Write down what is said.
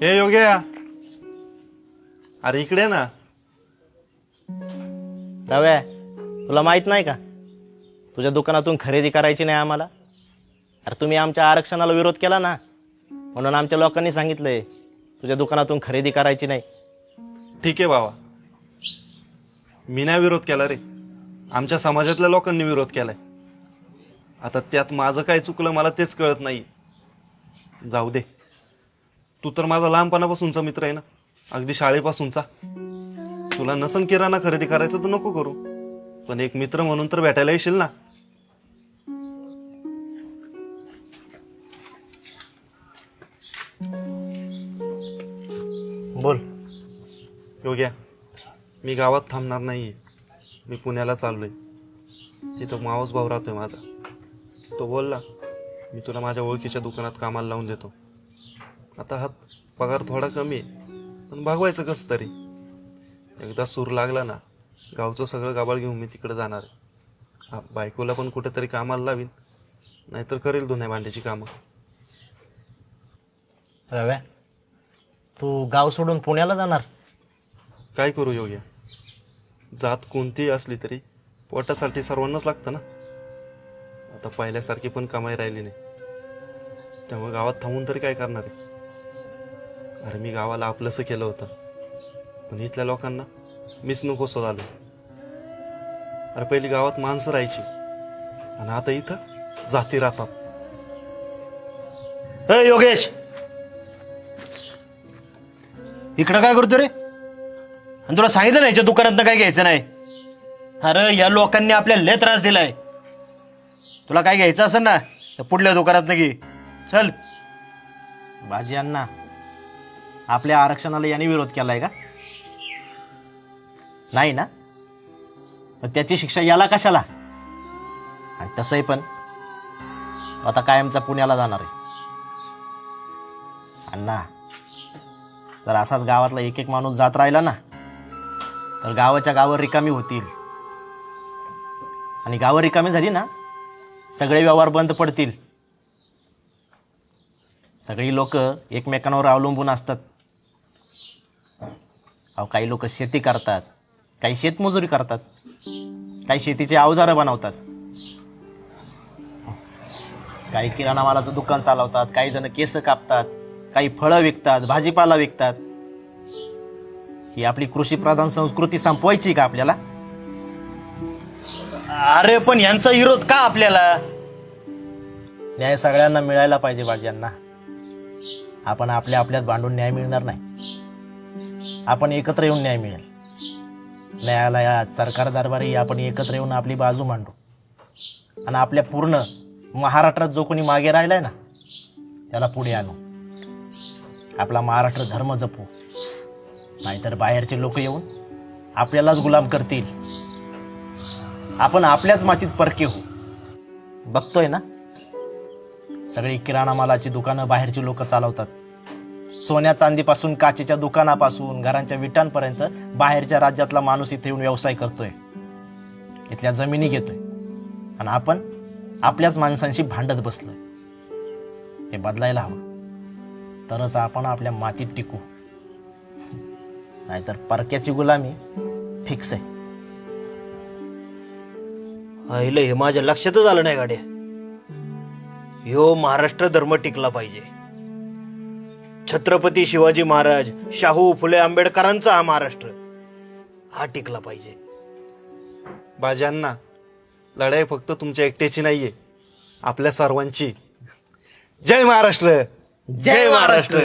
हे योग्या. अरे इकडे ना. रव्या तुला माहीत नाही का? तुझ्या दुकानातून खरेदी करायची नाही आम्हाला. अरे तुम्ही आमच्या आरक्षणाला विरोध केला ना. म्हणून आमच्या लोकांनी सांगितलंय तुझ्या दुकानातून खरेदी करायची नाही. ठीक आहे बाबा मी नाही विरोध केला रे. आमच्या समाजातल्या लोकांनी विरोध केलाय. आता त्यात माझं काय चुकलं मला तेच कळत नाही. जाऊ दे. तू तर माझा लहानपणापासूनचा मित्र आहे ना. अगदी शाळेपासूनचा. तुला नसन किराणा खरेदी करायचं तर नको करू. पण एक मित्र म्हणून तर भेटायला येशील ना. बोल. योग्या मी गावात थांबणार नाहीये. मी पुण्याला चाललोय. तिथं मावस भाऊ राहतोय माझा. तो बोलला मी तुला माझ्या ओळखीच्या दुकानात कामाला लावून देतो. आता हा पगार थोडा कमी आहे. पण भागवायचं कसं तरी? एकदा सूर लागला ना गावचं सगळं गाबाळ घेऊन मी तिकडे जाणार आहे. हा बायकोला पण कुठेतरी कामाला लावीन. नाहीतर करेल धुण्या भांड्याची कामं. रव्या तू गाव सोडून पुण्याला जाणार? काय करू योग्य? जात कोणतीही असली तरी पोटासाठी सर्वांनाच लागतं ना. आता पहिल्यासारखी पण कमाई राहिली नाही. त्यामुळे गावात थांबून तरी काय करणार आहे? अरे मी गावाला आपलंसं केलं होतं. पण इथल्या लोकांना मीच नकोसं झालो अरे पहिली गावात माणसं राहायची. आणि आता इथं जाती राहतात. ए योगेश! इकडं काय करतो रे? आणि तुला सांगितलं नाही याच्या दुकानात काय घ्यायचं नाही? अरे या लोकांनी आपल्याला लय त्रास दिलाय. तुला काय घ्यायचं असेल ना तर पुढल्या दुकानात घे. चल. भाजी अण्णा. आपल्या आरक्षणाला यांनी विरोध केलाय का? नाही ना? मग त्याची शिक्षा याला कशाला? आणि तसंही पण आता कायमचा पुण्याला जाणार आहे. अण्णा जर असाच गावातला एक एक माणूस जात राहिला ना तर गावाच्या गावं रिकामी होतील. आणि गावं रिकामी झाली ना सगळे व्यवहार बंद पडतील. सगळी लोक एकमेकांवर अवलंबून असतात. अहो काही लोक शेती करतात. काही शेतमजुरी करतात. काही शेतीचे अवजारं बनवतात. काही किराणा मालाचं दुकान चालवतात. काही जण केस कापतात. काही फळं विकतात भाजीपाला विकतात. ही आपली कृषी प्रधान संस्कृती संपवायची का आपल्याला? अरे पण यांचा विरोध का आपल्याला? न्याय सगळ्यांना मिळायला पाहिजे बाजींना आपण आपल्या आपल्यात भांडून न्याय मिळणार नाही. आपण एकत्र येऊन न्याय मिळेल. न्यायालयात सरकार दरबारी आपण एकत्र येऊन आपली बाजू मांडू. आणि आपल्या पूर्ण महाराष्ट्रात जो कोणी मागे राहिलाय ना त्याला पुढे आणू. आपला महाराष्ट्र धर्म जपू. नाहीतर बाहेरचे लोक येऊन आपल्यालाच गुलाम करतील. आपण आपल्याच मातीत परके होऊ. बघतोय ना? सगळी किराणा मालाची दुकानं बाहेरची लोक चालवतात. सोन्या चांदीपासून काचेच्या दुकानापासून घरांच्या विटांपर्यंत बाहेरच्या राज्यातला माणूस इथे येऊन व्यवसाय करतोय. इथल्या जमिनी घेतोय. आणि आपण आपल्याच माणसांशी भांडत बसलोय. हे बदलायला हवं. तरच आपण आपल्या मातीत टिकू. नाहीतर परक्याची गुलामी फिक्स आहे. हे माझ्या लक्षातच आलं नाही गाड्या. ह्यो महाराष्ट्र धर्म टिकला पाहिजे. छत्रपती शिवाजी महाराज शाहू फुले आंबेडकरांचा हा महाराष्ट्र. हा टिकला पाहिजे. बाजांना लढाई फक्त तुमच्या एकट्याची नाहीये आपल्या सर्वांची. जय महाराष्ट्र! जय महाराष्ट्र!